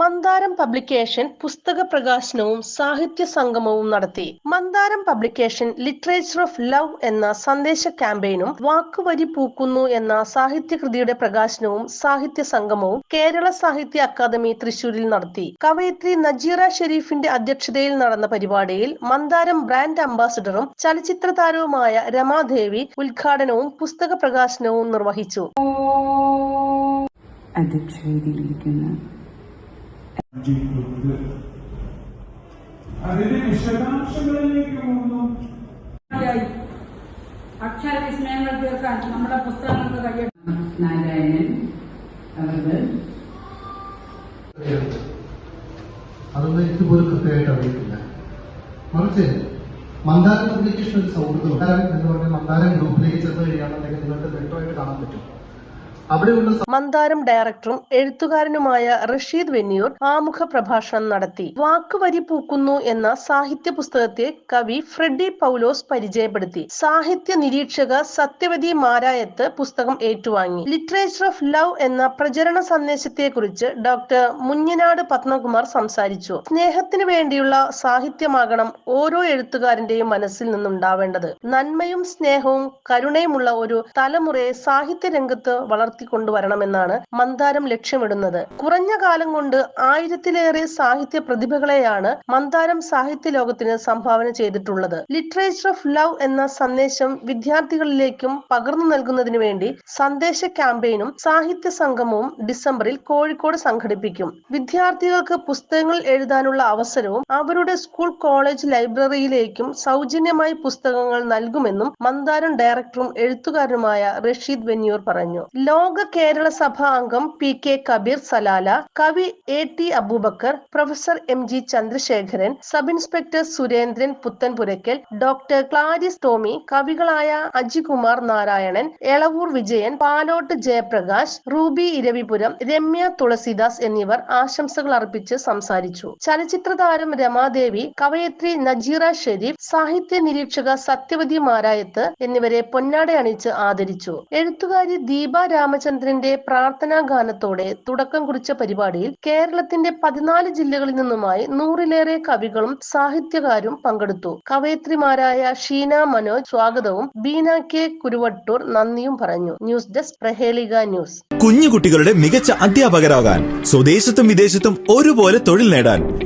മന്ദാരം publication പുസ്തക പ്രകാശനവും സാഹിത്യ സംഗമവും നടത്തി. Mandaram publication literature of love എന്ന സന്ദേശ ക്യാമ്പയിനും വാക്കുവരി പൂക്കുന്നു എന്ന സാഹിത്യകൃതിയുടെ പ്രകാശനവും സാഹിത്യ സംഗമവും കേരള സാഹിത്യ അക്കാദമി തൃശൂരിൽ നടത്തി. കവയത്രി നജീറ ഷെരീഫിന്റെ അധ്യക്ഷതയിൽ നടന്ന പരിപാടിയിൽ മന്ദാരം ബ്രാൻഡ് അംബാസിഡറും ചലച്ചിത്ര താരവുമായ രമാദേവി ഉദ്ഘാടനവും പുസ്തക പ്രകാശനവും നിർവഹിച്ചു. അതിന്റെ വിശദാംശങ്ങളിലേക്ക് പോകുന്നു. അക്ഷര വിസ്മയങ്ങൾ തീർക്കാൻ നമ്മുടെ പുസ്തകങ്ങൾക്ക് കഴിയണം നാരായണൻ അവർക്ക് അതൊന്നും എനിക്ക് പോലും കൃത്യമായിട്ട് അറിയത്തില്ല. മറിച്ച് മന്ദാരം പബ്ലിക്കേഷൻ ഒരു സൗഹൃദം മന്ദാരം എന്ന് പറഞ്ഞാൽ മന്ദാരം ഗ്രൂപ്പിലേക്ക് ചെന്ന് കഴിയുകയാണെന്നുണ്ടെങ്കിൽ നിങ്ങൾക്ക് വ്യക്തമായിട്ട് കാണാൻ പറ്റും. മന്ദാരം ഡയറക്ടറും എഴുത്തുകാരനുമായ റഷീദ് വെന്നിയൂർ ആമുഖ പ്രഭാഷണം നടത്തി. വാക്കുവരി പൂക്കുന്നു എന്ന സാഹിത്യ പുസ്തകത്തെ കവി ഫ്രെഡി പൗലോസ് പരിചയപ്പെടുത്തി. സാഹിത്യ നിരീക്ഷക സത്യവതി മാരായത്ത് പുസ്തകം ഏറ്റുവാങ്ങി. ലിറ്ററേച്ചർ ഓഫ് ലവ് എന്ന പ്രചരണ സന്ദേശത്തെക്കുറിച്ച് ഡോക്ടർ മുഞ്ഞനാട് പത്മകുമാർ സംസാരിച്ചു. സ്നേഹത്തിനു വേണ്ടിയുള്ള സാഹിത്യമാകണം ഓരോ എഴുത്തുകാരന്റെയും മനസ്സിൽ നിന്നുണ്ടാവേണ്ടത്. നന്മയും സ്നേഹവും കരുണയുമുള്ള ഒരു തലമുറയെ സാഹിത്യ രംഗത്ത് വളർത്തിക്കൊണ്ടുവരണമെന്നാണ് മന്ദാരം ലക്ഷ്യമിടുന്നത്. കുറഞ്ഞ കാലം കൊണ്ട് ആയിരത്തിലേറെ സാഹിത്യ പ്രതിഭകളെയാണ് മന്ദാരം സാഹിത്യ ലോകത്തിന് സംഭാവന ചെയ്തിട്ടുള്ളത്. ലിറ്ററേച്ചർ ഓഫ് ലവ് എന്ന സന്ദേശം വിദ്യാർത്ഥികളിലേക്കും പകർന്നു നൽകുന്നതിന് വേണ്ടി സന്ദേശ ക്യാമ്പയിനും സാഹിത്യ സംഗമവും ഡിസംബറിൽ കോഴിക്കോട് സംഘടിപ്പിക്കും. വിദ്യാർത്ഥികൾക്ക് പുസ്തകങ്ങൾ എഴുതാനുള്ള അവസരവും അവരുടെ സ്കൂൾ കോളേജ് ലൈബ്രറിയിലേക്കും സൗജന്യമായി പുസ്തകങ്ങൾ നൽകുമെന്നും മന്ദാരം ഡയറക്ടറും എഴുത്തുകാരനുമായ റഷീദ് വെന്നിയൂർ പറഞ്ഞു. ലോക കേരള സഭാ അംഗം പി കെ കബീർ സലാല കവി A T Aboobacker professor M G Chandrasekharan sub inspector Surendran Puthanpurackal doctor Claris Tomy കവികളായ Ajikumar Narayanan Elavoor Vijayan Palott Jayaprakash Ruby Eravipuram Ramya Thulasidas എന്നിവർ ആശംസകൾ അർപ്പിച്ച് സംസാരിച്ചു. ചലച്ചിത്ര താരം രമാദേവി കവയത്രി നജീറ ഷെരീഫ് സാഹിത്യ നിരീക്ഷക സത്യവതി മാരായത്ത് എന്നിവരെ പൊന്നാട അണിച്ച് ആദരിച്ചു. എഴുത്തുകാരി ദീപ രാമചന്ദ്രന്റെ പ്രാർത്ഥനാ ഗാനത്തോടെ തുടക്കം കുറിച്ച പരിപാടിയിൽ കേരളത്തിന്റെ പതിനാല് ജില്ലകളിൽ നിന്നുമായി നൂറിലേറെ കവികളും സാഹിത്യകാരും പങ്കെടുത്തു. കവയത്രിമാരായ ഷീന മനോജ് സ്വാഗതവും ബീന കെ കുരുവട്ടൂർ നന്ദിയും പറഞ്ഞു. News desk Prahelika news. കുഞ്ഞുകുട്ടികളുടെ മികച്ച അധ്യാപകരാകാൻ സ്വദേശത്തും വിദേശത്തും ഒരുപോലെ തൊഴിൽ നേടാൻ